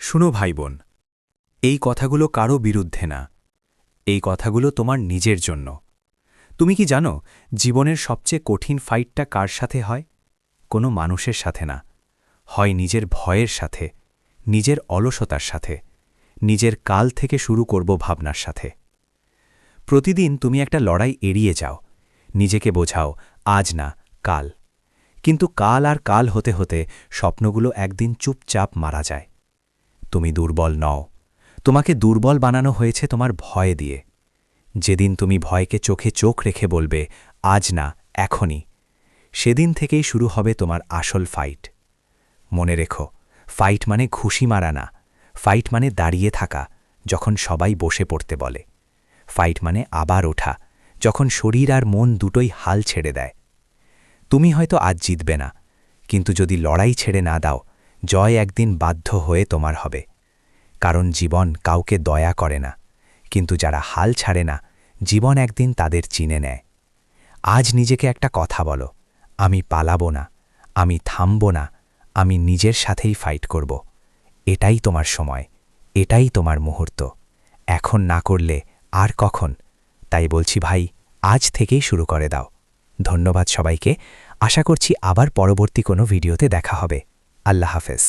শুনো ভাই বোন এই কথাগুলো কারও বিরুদ্ধে না, এই কথাগুলো তোমার নিজের জন্য। তুমি কি জানো, জীবনের সবচেয়ে কঠিন ফাইটটা কার সাথে হয়? কোনো মানুষের সাথে না, হয় নিজের ভয়ের সাথে, নিজের অলসতার সাথে, নিজের কাল থেকে শুরু করব ভাবনার সাথে। প্রতিদিন তুমি একটা লড়াই এড়িয়ে যাও, নিজেকে বোঝাও, আজ না, কাল। কিন্তু কাল আর কাল হতে হতে স্বপ্নগুলো একদিন চুপচাপ মারা যায়। তুমি দুর্বল নও। তোমাকে দুর্বল বানানো হয়েছে তোমার ভয় দিয়ে। যেদিন তুমি ভয়কে চোখে চোখ রেখে বলবে, আজ না, এখনই। সেদিন থেকেই শুরু হবে তোমার আসল ফাইট মনে রেখো ফাইট মানে ঘুষি মারা না। ফাইট মানে দাঁড়িয়ে থাকা, যখন সবাই বসে পড়তে বলে। ফাইট মানে আবার ওঠা, যখন শরীর আর মন দুটোই হাল ছেড়ে দেয়। তুমি হয়তো আজ জিতবে না, কিন্তু যদি লড়াই ছেড়ে না দাও জয় একদিন বাধ্য হয়ে তোমার হবে। কারণ জীবন কাউকে দয়া করে না, কিন্তু যারা হাল ছাড়ে না, জীবন একদিন তাদের চিনে নেয়। আজ নিজেকে একটা কথা বলো, আমি পালাবো না, আমি থামব না, আমি নিজের সাথেই ফাইট করব। এটাই তোমার সময়, এটাই তোমার মুহূর্ত। এখন না করলে আর কখন? তাই বলছি ভাই, আজ থেকেই শুরু করে দাও। ধন্যবাদ সবাইকে, আশা করছি আবার পরবর্তী কোনো ভিডিওতে দেখা হবে। আল্লাহ হাফেজ